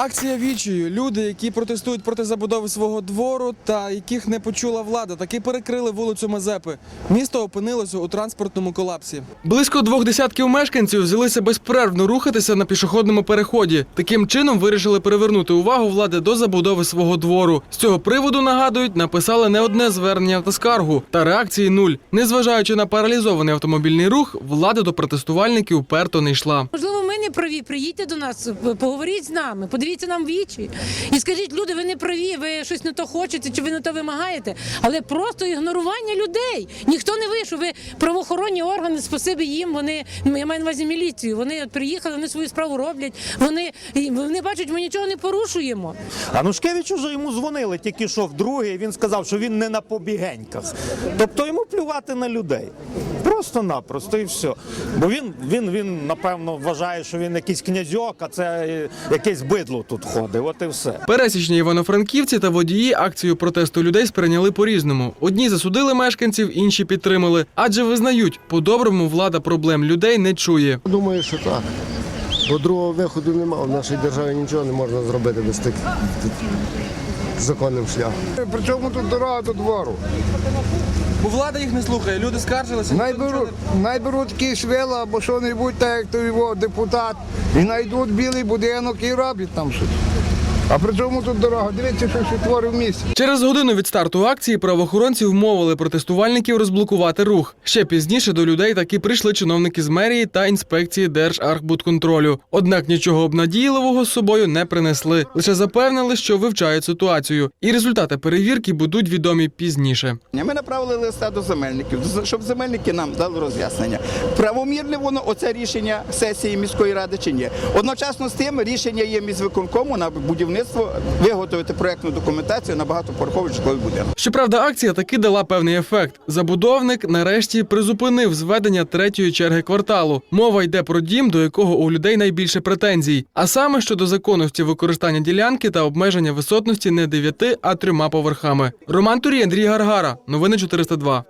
Акція вічою. Люди, які протестують проти забудови свого двору та яких не почула влада, таки перекрили вулицю Мазепи. Місто опинилося у транспортному колапсі. Близько двох десятків мешканців взялися безперервно рухатися на пішохідному переході. Таким чином вирішили привернути увагу влади до забудови свого двору. З цього приводу нагадують, написали не одне звернення та скаргу. Та реакції нуль. Незважаючи на паралізований автомобільний рух, влада до протестувальників уперто не йшла. Не праві. Приїдьте до нас, поговоріть з нами, подивіться нам вічі і скажіть, люди, ви не праві, ви щось не то хочете, чи ви не то вимагаєте. Але просто ігнорування людей. Ніхто не вийшов. Ви правоохоронні органи, спасибі їм. Вони я маю на увазі міліцію. Вони приїхали, вони свою справу роблять. Вони, вони бачать, ми нічого не порушуємо. Анушкевич уже йому дзвонили тільки що вдруге, і він сказав, що він не на побігеньках. Тобто йому плювати на людей. Просто-напросто і все. Бо він, він, він напевно вважає, що він якийсь князьок, а це якесь бидло тут ходить. От і все. Пересічні івано-франківці та водії акцію протесту людей сприйняли по-різному. Одні засудили мешканців, інші підтримали, адже визнають, по-доброму влада проблем людей не чує. Думаю, що так. Бо другого виходу немає. В нашій державі нічого не можна зробити без тих законним шляхом. Причому тут дорога до двору? Бо влада їх не слухає, люди скаржилися. Найберуть, найберуть якийсь вила або що-небудь, так як той його депутат, і знайдуть білий будинок і роблять там щось. А при чому тут дорога? Дивіться, що ще творив в місті. Через годину від старту акції правоохоронці вмовили протестувальників розблокувати рух. Ще пізніше до людей таки прийшли чиновники з мерії та інспекції Держархбудконтролю. Однак нічого обнадійливого з собою не принесли. Лише запевнили, що вивчають ситуацію, і результати перевірки будуть відомі пізніше. Ми направили листа до земельників, щоб земельники нам дали роз'яснення. Правомірне воно оце рішення сесії міської ради чи ні. Одночасно з тим рішення є міськвиконкому на будівництво виготовити проектну документацію на багатоповерховий житловий будинок. Щоправда, акція таки дала певний ефект. Забудовник нарешті призупинив зведення третьої черги кварталу. Мова йде про дім, до якого у людей найбільше претензій. А саме щодо законності використання ділянки та обмеження висотності не дев'яти, а трьома поверхами. Роман Турій, Андрій Гаргара. Новини 402.